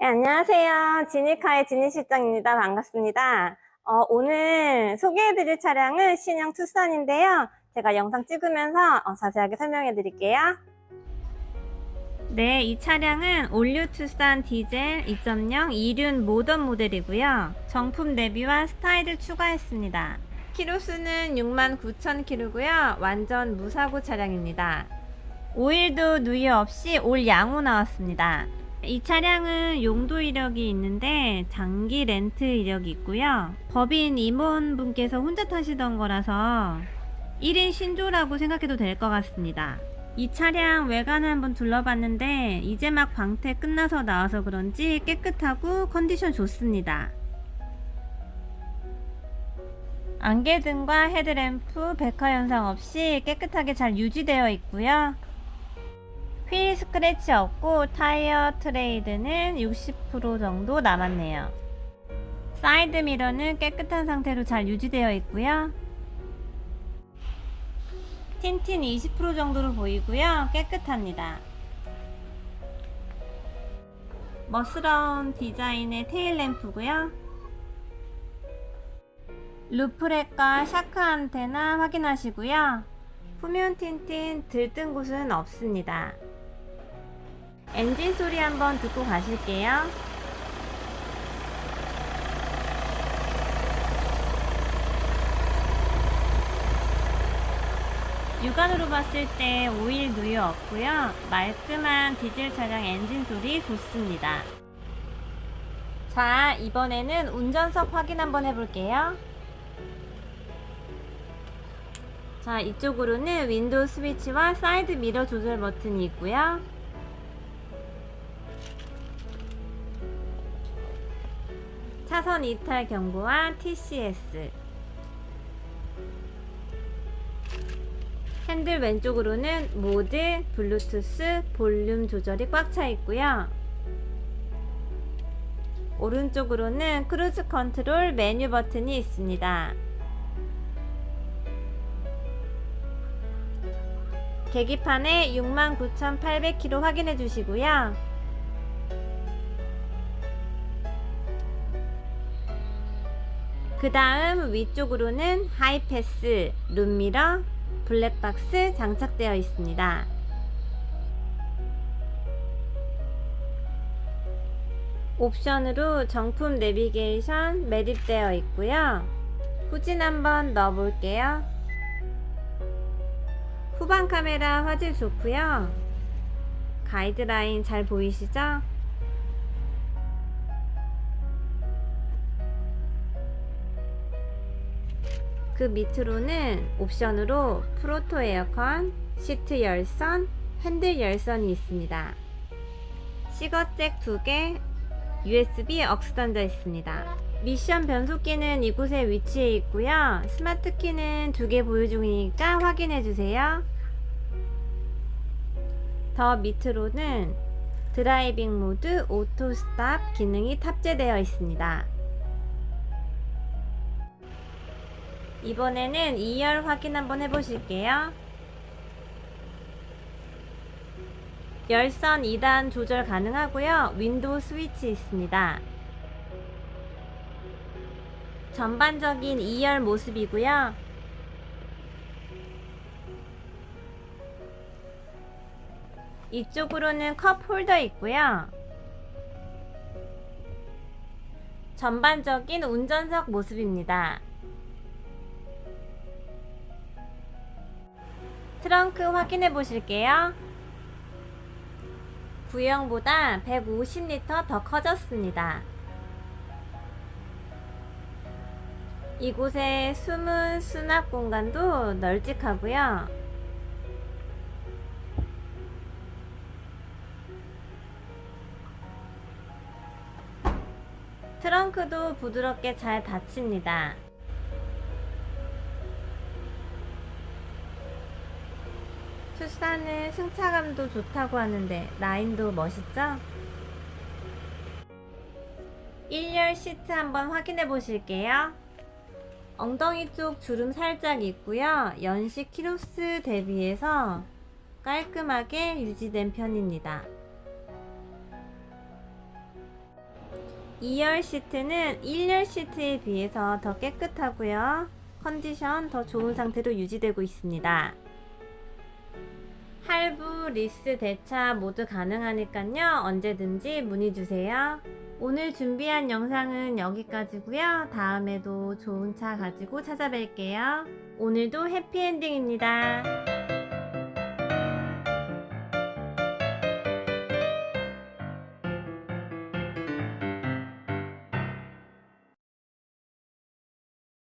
네, 안녕하세요. 지니카의 지니 실장입니다. 반갑습니다. 어, 오늘 소개해드릴 차량은 신형 투싼인데요. 제가 영상 찍으면서 어, 자세하게 설명해 드릴게요. 네, 이 차량은 올류 투싼 디젤 2.0 이륜 모던 모델이고요. 정품 대비와 스타일을 추가했습니다. 키로수는 69,000km고요. 완전 무사고 차량입니다. 오일도 누유 없이 올 양호 나왔습니다. 이 차량은 용도 이력이 있는데 장기 렌트 이력이 있고요. 법인 임원분께서 혼자 타시던 거라서 1인 신조라고 생각해도 될 것 같습니다. 이 차량 외관을 한번 둘러봤는데 이제 막 광택 끝나서 나와서 그런지 깨끗하고 컨디션 좋습니다. 안개등과 헤드램프, 백화 현상 없이 깨끗하게 잘 유지되어 있고요. 휠 스크래치 없고 타이어 트레이드는 60% 정도 남았네요. 사이드 미러는 깨끗한 상태로 잘 유지되어 있고요. 틴틴 20% 정도로 보이고요. 깨끗합니다. 멋스러운 디자인의 테일 램프고요. 루프렉과 샤크 안테나 확인하시고요. 후면 틴틴 들뜬 곳은 없습니다. 엔진 소리 한번 듣고 가실게요. 육안으로 봤을 때 오일 누유 없고요. 말끔한 디젤 차량 엔진 소리 좋습니다. 자, 이번에는 운전석 확인 한번 해볼게요. 자, 이쪽으로는 윈도우 스위치와 사이드 미러 조절 버튼이 있고요. 차선 이탈 경보와 TCS 핸들 왼쪽으로는 모드, 블루투스, 볼륨 조절이 꽉 차 있고요. 오른쪽으로는 크루즈 컨트롤 메뉴 버튼이 있습니다. 계기판에 69,800km 확인해 주시고요. 그 다음 위쪽으로는 하이패스, 룸미러, 블랙박스 장착되어 있습니다. 옵션으로 정품 내비게이션 매립되어 있고요. 후진 한번 넣어 볼게요. 후방 카메라 화질 좋고요. 가이드라인 잘 보이시죠? 그 밑으로는 옵션으로 프로토 에어컨, 시트 열선, 핸들 열선이 있습니다. 시거잭 2개, USB 억스 단자 있습니다. 미션 변속기는 이곳에 위치해 있고요. 스마트 키는 두 개 보유 중이니까 확인해 주세요. 더 밑으로는 드라이빙 모드 오토 스탑 기능이 탑재되어 있습니다. 이번에는 2열 확인 한번 해보실게요. 열선 2단 조절 가능하고요. 윈도우 스위치 있습니다. 전반적인 2열 모습이고요. 이쪽으로는 컵 홀더 있고요. 전반적인 운전석 모습입니다. 트렁크 확인해 보실게요. 구형보다 150리터 더 커졌습니다. 이곳에 숨은 수납 공간도 널찍하고요. 트렁크도 부드럽게 잘 닫힙니다. 투싼은 승차감도 좋다고 하는데 라인도 멋있죠? 1열 시트 한번 확인해 보실게요. 엉덩이 쪽 주름 살짝 있고요. 연식 키로수 대비해서 깔끔하게 유지된 편입니다. 2열 시트는 1열 시트에 비해서 더 깨끗하고요. 컨디션 더 좋은 상태로 유지되고 있습니다. 할부, 리스, 대차 모두 가능하니까요. 언제든지 문의 주세요. 오늘 준비한 영상은 여기까지고요. 다음에도 좋은 차 가지고 찾아뵐게요. 오늘도 해피엔딩입니다.